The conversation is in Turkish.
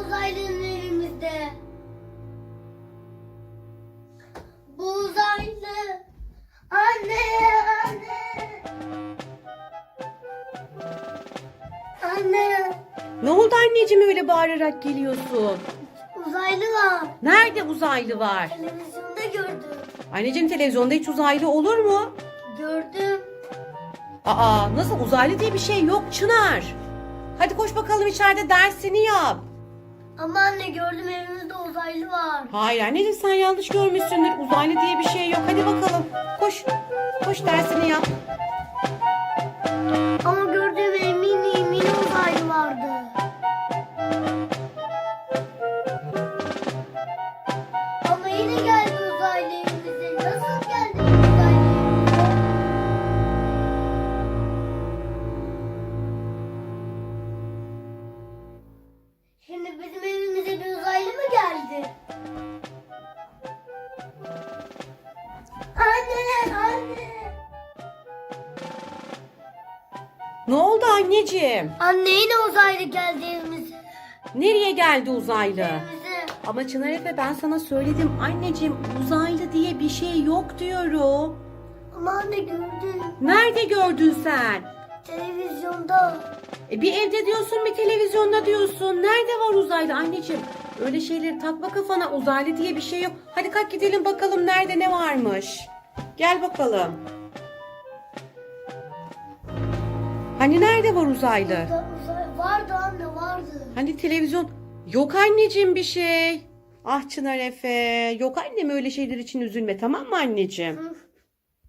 uzaylının evimizde. Bu uzaylı. Anne, anne. Anne, Ne oldu anneciğim öyle bağırarak geliyorsun? uzaylı var. Nerede uzaylı var? Televizyonda gördüm. Anneciğim televizyonda hiç uzaylı olur mu? Gördüm. Aa nasıl uzaylı diye bir şey yok Çınar. Hadi koş bakalım içeride dersini yap. Ama anne gördüm evimizde uzaylı var. Hayır anneciğim sen yanlış görmüşsündür. Uzaylı diye bir şey yok. Hadi bakalım. Koş. Koş dersini yap. Ne oldu anneciğim? Anne yine uzaylı geldi evimize. Nereye geldi uzaylı? Evimize. Ama Çınar Efe ben sana söyledim anneciğim uzaylı diye bir şey yok diyorum. Ama anne gördüm. Nerede gördün sen? Televizyonda. E bir evde diyorsun bir televizyonda diyorsun. Nerede var uzaylı anneciğim? Öyle şeyleri takma kafana uzaylı diye bir şey yok. Hadi kalk gidelim bakalım nerede ne varmış. Gel bakalım. Hani nerede var uzaylı? Da uzay vardı anne vardı. Hani televizyon? Yok anneciğim bir şey. Ah Çınar Efe. Yok annem öyle şeyler için üzülme tamam mı anneciğim? Hı.